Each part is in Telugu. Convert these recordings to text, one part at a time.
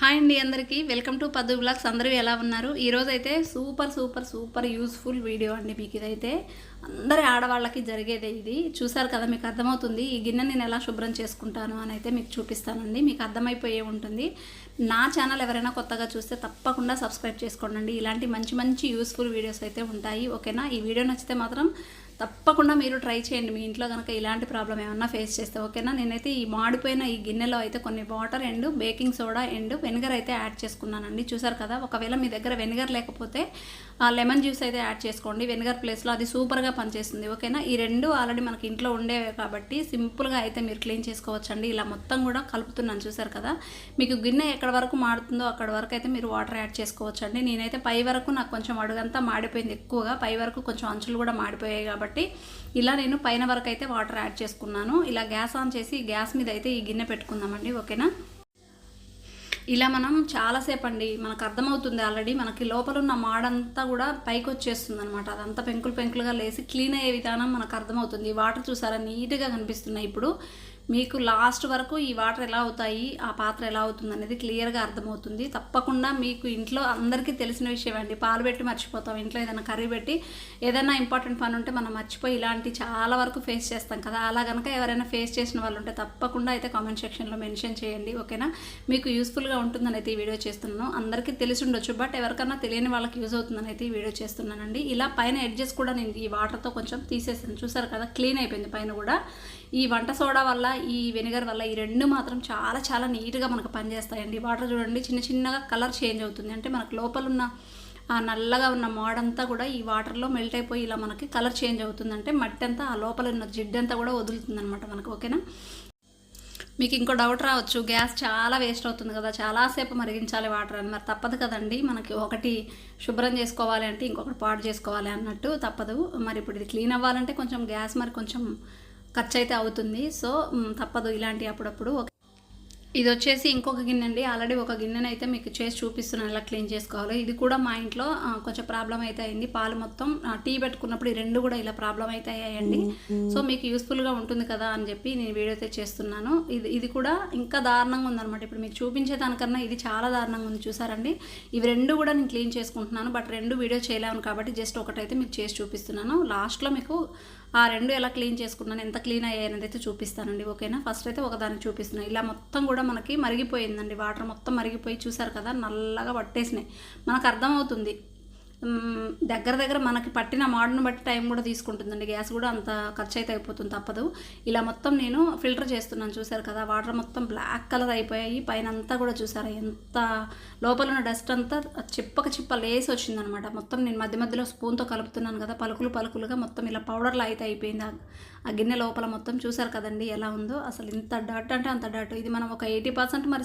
హాయ్ అండి అందరికీ. వెల్కమ్ టు పద్దు బ్లాగ్స్ అందరూ ఎలా ఉన్నారు? ఈరోజు అయితే super super super useful video అండి మీకు ఇదైతే. అందరి ఆడవాళ్ళకి జరిగేదే ఇది. చూసారు కదా మీకు అర్థమవుతుంది. ఈ గిన్నె నేను ఎలా శుభ్రం చేసుకుంటాను అని అయితే మీకు చూపిస్తానండి. మీకు అర్థమైపోయే ఉంటుంది. నా ఛానల్ ఎవరైనా కొత్తగా చూస్తే తప్పకుండా సబ్స్క్రైబ్ చేసుకోండి ఇలాంటి మంచి మంచి యూస్ఫుల్ వీడియోస్ అయితే ఉంటాయి. ఓకేనా? ఈ వీడియో నచ్చితే మాత్రం తప్పకుండా మీరు ట్రై చేయండి. మీ ఇంట్లో కనుక ఇలాంటి ప్రాబ్లం ఏమన్నా ఫేస్ చేస్తే ఓకేనా? నేనైతే ఈ మాడిపోయిన ఈ గిన్నెలో అయితే కొన్ని water and baking soda and vinegar అయితే యాడ్ చేసుకున్నానండి. చూసారు కదా? ఒకవేళ మీ దగ్గర వెనిగర్ లేకపోతే లెమన్ జ్యూస్ అయితే యాడ్ చేసుకోండి. వెనిగర్ ప్లేస్లో అది సూపర్గా పనిచేస్తుంది. ఓకేనా? ఈ రెండు ఆల్రెడీ మనకి ఇంట్లో ఉండేవే కాబట్టి సింపుల్గా అయితే మీరు క్లీన్ చేసుకోవచ్చండి. ఇలా మొత్తం కూడా కలుపుతున్నాను చూసారు కదా? మీకు గిన్నె ఎక్కడ వరకు మాడుతుందో అక్కడ వరకు అయితే మీరు వాటర్ యాడ్ చేసుకోవచ్చండి. నేనైతే పై వరకు నాకు కొంచెం అడుగంతా మాడిపోయింది ఎక్కువగా. పై వరకు కొంచెం అంచులు కూడా మాడిపోయాయి కాబట్టి ఇలా నేను పైన వరకు అయితే వాటర్ యాడ్ చేసుకున్నాను. ఇలా గ్యాస్ ఆన్ చేసి గ్యాస్ మీద అయితే ఈ గిన్నె పెట్టుకుందామండి. ఓకేనా? ఇలా మనం చాలాసేపు అండి మనకు అర్థమవుతుంది ఆల్రెడీ మనకి లోపల ఉన్న మాడంతా కూడా పైకి వచ్చేస్తుంది అనమాట అదంతా పెంకులు పెంకులుగా లేసి క్లీన్ అయ్యే విధానం మనకు అర్థమవుతుంది వాటర్ చూసారా నీట్గా కనిపిస్తున్నాయి ఇప్పుడు. మీకు లాస్ట్ వరకు ఈ వాటర్ ఎలా అవుతాయి ఆ పాత్ర ఎలా అవుతుంది అనేది క్లియర్గా అర్థమవుతుంది. తప్పకుండా మీకు ఇంట్లో అందరికీ తెలిసిన విషయం అండి. పాలు పెట్టి మర్చిపోతాం. ఇంట్లో ఏదైనా కర్రీ పెట్టి ఏదైనా ఇంపార్టెంట్ పని ఉంటే మనం మర్చిపోయి ఇలాంటి చాలా వరకు ఫేస్ చేస్తాం కదా. అలా కనుక ఎవరైనా ఫేస్ చేసిన వాళ్ళు ఉంటే తప్పకుండా అయితే కామెంట్ సెక్షన్లో మెన్షన్ చేయండి ఓకేనా? మీకు యూస్ఫుల్గా ఉంటుందని అయితే ఈ వీడియో చేస్తున్నాను. అందరికీ తెలిసి ఉండొచ్చు బట్ ఎవరికన్నా తెలియని వాళ్ళకి యూజ్ అవుతుందని అయితే ఈ వీడియో చేస్తున్నానండి. ఇలా పైన ఎడ్జెస్ కూడా నేను ఈ వాటర్తో కొంచెం తీసేసాను. చూసారు కదా? క్లీన్ అయిపోయింది పైన కూడా. ఈ వంట సోడా వల్ల ఈ వెనిగర్ వల్ల ఈ రెండు మాత్రం చాలా చాలా నీట్గా మనకు పనిచేస్తాయండి. వాటర్ చూడండి చిన్న చిన్నగా కలర్ చేంజ్ అవుతుంది. అంటే మనకు లోపల ఉన్న ఆ నల్లగా ఉన్న మోడంతా కూడా ఈ వాటర్లో మెల్ట్ అయిపోయి ఇలా మనకి కలర్ చేంజ్ అవుతుందంటే మట్టి అంతా ఆ లోపల ఉన్న జిడ్డంతా కూడా వదులుతుంది అనమాట మనకు ఓకేనా? మీకు ఇంకో డౌట్ రావచ్చు. గ్యాస్ చాలా వేస్ట్ అవుతుంది కదా. చాలాసేపు మరిగించాలి వాటర్ అని. మరి తప్పదు కదండి. మనకి ఒకటి శుభ్రం చేసుకోవాలి అంటే ఇంకొకటి పాడు చేసుకోవాలి అన్నట్టు తప్పదు. మరి ఇప్పుడు ఇది క్లీన్ అవ్వాలంటే కొంచెం గ్యాస్ మరి కొంచెం ఖర్చు అయితే అవుతుంది. సో తప్పదు ఇలాంటి అప్పుడప్పుడు. ఇది వచ్చేసి ఇంకొక గిన్నె అండి ఆల్రెడీ ఒక గిన్నెని అయితే మీకు చేసి చూపిస్తున్నాను ఎలా క్లీన్ చేసుకోవాలో. ఇది కూడా మా ఇంట్లో కొంచెం ప్రాబ్లం అయితే అయింది. పాలు మొత్తం టీ పెట్టుకున్నప్పుడు ఈ రెండు కూడా ఇలా ప్రాబ్లం అయితే అయ్యాయండి. సో మీకు యూస్ఫుల్గా ఉంటుంది కదా అని చెప్పి నేను వీడియో అయితే చేస్తున్నాను. ఇది ఇది కూడా ఇంకా దారుణంగా ఉందన్నమాట. ఇప్పుడు మీకు చూపించే దానికన్నా ఇది చాలా దారుణంగా ఉంది. చూసారండి? ఇవి రెండు కూడా నేను క్లీన్ చేసుకుంటున్నాను. బట్ రెండు వీడియో చేయలేము కాబట్టి జస్ట్ ఒకటైతే మీకు చేసి చూపిస్తున్నాను. లాస్ట్లో మీకు ఆ రెండు ఎలా క్లీన్ చేసుకున్నాను ఎంత క్లీన్ అయ్యాయనేది అయితే చూపిస్తానండి ఓకేనా? ఫస్ట్ అయితే ఒకదాన్ని చూపిస్తున్నాను ఇలా మొత్తం కూడా మనకి మరిగిపోయిందండి. వాటర్ మొత్తం మరిగిపోయి చూసారు కదా నల్లగా పట్టేసినాయి. మనకు అర్థమవుతుంది. దగ్గర దగ్గర మనకి పట్టిన మోడల్ని బట్టి టైం కూడా తీసుకుంటుందండి. గ్యాస్ కూడా అంత ఖర్చు అయితే అయిపోతుంది తప్పదు. ఇలా మొత్తం నేను ఫిల్టర్ చేస్తున్నాను. చూసారు కదా వాటర్ మొత్తం బ్లాక్ కలర్ అయిపోయాయి. పైన అంతా కూడా చూసారా ఎంత లోపల ఉన్న డస్ట్ అంతా చిప్పక చిప్ప లేసి వచ్చిందనమాట. మొత్తం నేను మధ్య మధ్యలో స్పూన్తో కలుపుతున్నాను కదా పలుకులు పలుకులుగా మొత్తం ఇలా పౌడర్లు అయితే అయిపోయింది. ఆ- గిన్నె లోపల మొత్తం చూసారు కదండి ఎలా ఉందో. అసలు ఇంత డట్ అంటే అంత డట్ ఇది మనం ఒక ఎయిటీ పర్సెంట్ మరి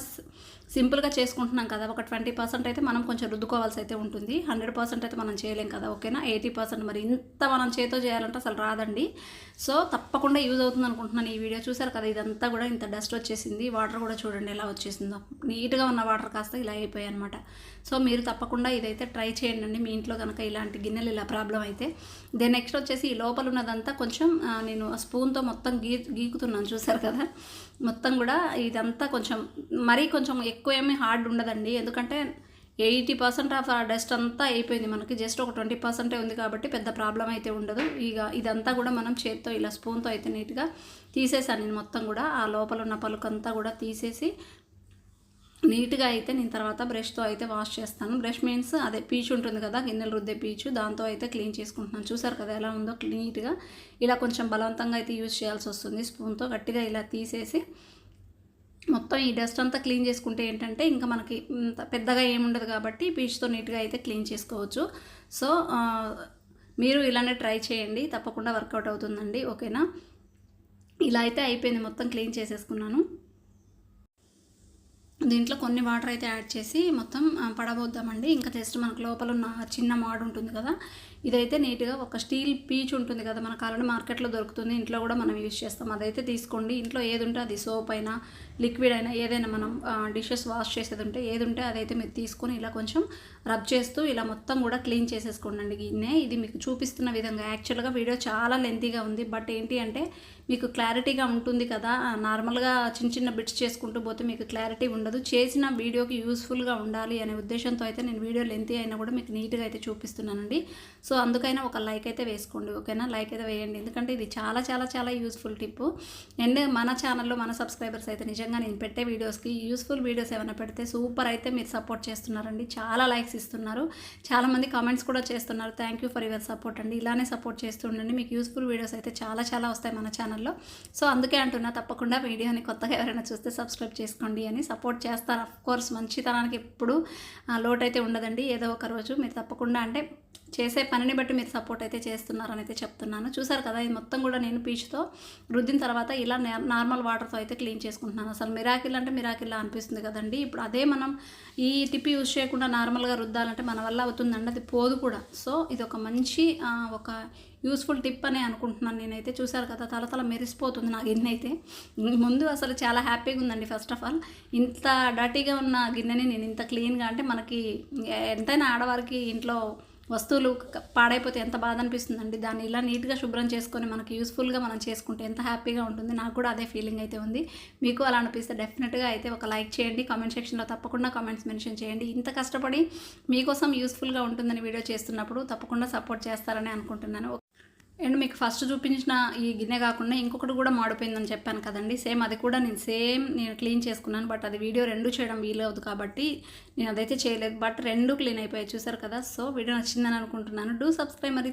సింపుల్గా చేసుకుంటున్నాం కదా ఒక ట్వంటీ పర్సెంట్ అయితే మనం కొంచెం రుద్దుకోవాల్సి అయితే ఉంటుంది. హండ్రెడ్ పర్సెంట్ అయితే మనం చేయలేం కదా ఓకేనా? ఎయిటీ పర్సెంట్ మరి ఇంత మనం చేతో చేయాలంటే అసలు రాదండి. సో తప్పకుండా యూజ్ అవుతుంది అనుకుంటున్నాను ఈ వీడియో. చూసారు కదా ఇదంతా కూడా ఇంత డస్ట్ వచ్చేసింది. వాటర్ కూడా చూడండి ఎలా వచ్చేసిందో. నీట్గా ఉన్న వాటర్ కాస్త ఇలా అయిపోయాయి అనమాట సో మీరు తప్పకుండా ఇదైతే ట్రై చేయండి అండి. మీ ఇంట్లో కనుక ఇలాంటి గిన్నెలు ఇలా ప్రాబ్లం అయితే. దెన్ నెక్స్ట్ వచ్చేసి ఈ లోపల ఉన్నదంతా కొంచెం నేను ఆ స్పూన్తో మొత్తం గీ గీకుతున్నాను. చూసారు కదా? మొత్తం కూడా ఇదంతా కొంచెం మరీ కొంచెం ఎక్కువ ఏమీ హార్డ్ ఉండదండి. ఎందుకంటే ఎయిటీ పర్సెంట్ ఆఫ్ ఆ డస్ట్ అంతా అయిపోయింది మనకి. జస్ట్ ఒక ట్వంటీ పర్సెంటే ఉంది కాబట్టి పెద్ద ప్రాబ్లం అయితే ఉండదు. ఇక ఇదంతా కూడా మనం చేత్తో ఇలా స్పూన్తో అయితే నీట్గా తీసేసాను నేను మొత్తం కూడా. ఆ లోపల ఉన్న పలుకంతా కూడా తీసేసి నీట్గా అయితే నేను తర్వాత బ్రష్తో అయితే వాష్ చేస్తాను. బ్రష్ మీన్స్ అదే పీచు ఉంటుంది కదా గిన్నెలు రుద్దే పీచు దాంతో అయితే క్లీన్ చేసుకుంటున్నాను. చూసారు కదా ఎలా ఉందో నీట్గా. ఇలా కొంచెం బలవంతంగా అయితే యూజ్ చేయాల్సి వస్తుంది స్పూన్తో. గట్టిగా ఇలా తీసేసి మొత్తం ఈ డస్ట్ అంతా క్లీన్ చేసుకుంటే ఏంటంటే ఇంకా మనకి పెద్దగా ఏముండదు కాబట్టి పీచుతో నీట్గా అయితే క్లీన్ చేసుకోవచ్చు. సో మీరు ఇలానే ట్రై చేయండి. తప్పకుండా వర్కౌట్ అవుతుందండి. ఓకేనా? ఇలా అయితే అయిపోయింది. మొత్తం క్లీన్ చేసేసుకున్నాను. దీంట్లో కొన్ని వాటర్ అయితే యాడ్ చేసి మొత్తం పడబోద్దామండి. ఇంకా జస్ట్ మనకు లోపల ఉన్న చిన్న మాడు ఉంటుంది కదా ఇదైతే నీట్గా ఒక స్టీల్ పీచ్ ఉంటుంది కదా మనకు ఆల్రెడీ మార్కెట్లో దొరుకుతుంది. ఇంట్లో కూడా మనం యూజ్ చేస్తాం. అదైతే తీసుకోండి. ఇంట్లో ఏది ఉంటే అది సోప్ అయినా లిక్విడ్ అయినా ఏదైనా మనం డిషెస్ వాష్ చేసేది ఉంటే ఏది ఉంటే అదైతే మీరు తీసుకొని ఇలా కొంచెం రబ్ చేస్తూ ఇలా మొత్తం కూడా క్లీన్ చేసేసుకోండి గిన్నె. ఇది మీకు చూపిస్తున్న విధంగా. యాక్చువల్గా వీడియో చాలా లెంతీగా ఉంది. బట్ ఏంటి అంటే మీకు క్లారిటీగా ఉంటుంది కదా. నార్మల్గా చిన్న చిన్న బిట్స్ చేసుకుంటూ పోతే మీకు క్లారిటీ ఉండదు. చేసిన వీడియోకి యూస్ఫుల్గా ఉండాలి అనే ఉద్దేశంతో అయితే నేను వీడియో లెంతీ అయినా కూడా మీకు నీట్గా అయితే చూపిస్తున్నానండి. సో అందుకైనా ఒక లైక్ అయితే వేసుకోండి ఓకేనా? లైక్ అయితే వేయండి. ఎందుకంటే ఇది చాలా చాలా చాలా యూస్ఫుల్ టిప్ అండ్ మన ఛానల్లో మన సబ్స్క్రైబర్స్ అయితే నిజంగా నేను పెట్టే వీడియోస్కి యూస్ఫుల్ వీడియోస్ ఏమైనా పెడితే సూపర్ అయితే మీరు సపోర్ట్ చేస్తున్నారండి. చాలా లైక్స్ ఇస్తున్నారు. చాలామంది కామెంట్స్ కూడా చేస్తున్నారు. Thank you for your support అండి. ఇలానే సపోర్ట్ చేస్తుండండి మీకు యూస్ఫుల్ వీడియోస్ అయితే చాలా చాలా వస్తాయి మన ఛానల్ ఛానల్లో సో అందుకే అంటున్నా తప్పకుండా వీడియోని కొత్తగా ఎవరైనా చూస్తే సబ్స్క్రైబ్ చేసుకోండి అని సపోర్ట్ చేస్తారు. అఫ్ కోర్స్ మంచితనానికి ఎప్పుడు లోటు అయితే ఉండదండి. ఏదో ఒక రోజు మీరు తప్పకుండా అంటే చేసే పనిని బట్టి మీరు సపోర్ట్ అయితే చేస్తున్నారని అయితే చెప్తున్నాను. చూసారు కదా ఇది మొత్తం కూడా నేను పీచుతో రుద్దిన తర్వాత ఇలా నార్మల్ వాటర్తో అయితే క్లీన్ చేసుకుంటున్నాను. అసలు మిరాకిల్ అంటే మిరాకిల్లా అనిపిస్తుంది కదండి. ఇప్పుడు అదే మనం ఈ టిప్ యూజ్ చేయకుండా నార్మల్గా రుద్దాలంటే మన వల్ల అవుతుందండి. అది పోదు కూడా. సో ఇది ఒక మంచి ఒక యూస్ఫుల్ టిప్ అని అనుకుంటున్నాను నేనైతే. చూసారు కదా తల తల మెరిసిపోతుంది నా గిన్నె అయితే. ముందు అసలు చాలా హ్యాపీగా ఉందండి ఫస్ట్ ఆఫ్ ఆల్ ఇంత డర్టీగా ఉన్న గిన్నెని నేను ఇంత క్లీన్గా అంటే మనకి ఎంతైనా ఆడవారికి ఇంట్లో వస్తువులు పాడైపోతే ఎంత బాధ అనిపిస్తుందండి దాన్ని ఇలా నీట్గా శుభ్రం చేసుకొని మనకి యూస్ఫుల్గా మనం చేసుకుంటే ఎంత హ్యాపీగా ఉంటుంది? నాకు కూడా అదే ఫీలింగ్ అయితే ఉంది. మీకు అలా అనిపిస్తే డెఫినెట్గా అయితే ఒక లైక్ చేయండి కామెంట్ సెక్షన్లో తప్పకుండా కామెంట్స్ మెన్షన్ చేయండి. ఇంత కష్టపడి మీకోసం యూస్ఫుల్గా ఉంటుందని వీడియో చేస్తున్నప్పుడు తప్పకుండా సపోర్ట్ చేస్తారని అనుకుంటున్నాను. అండ్ మీకు ఫస్ట్ చూపించిన ఈ గిన్నె కాకుండా ఇంకొకటి కూడా మాడిపోయిందని చెప్పాను కదండి. సేమ్ అది కూడా నేను సేమ్ నేను క్లీన్ చేసుకున్నాను బట్ అది వీడియో రెండు చేయడం వీలవద్దు కాబట్టి నేను అదైతే చేయలేదు. బట్ రెండు క్లీన్ అయిపోయాయి చూసారు కదా? సో వీడియో నచ్చిందని అనుకుంటున్నాను. డూ సబ్స్క్రైబ్ మరి.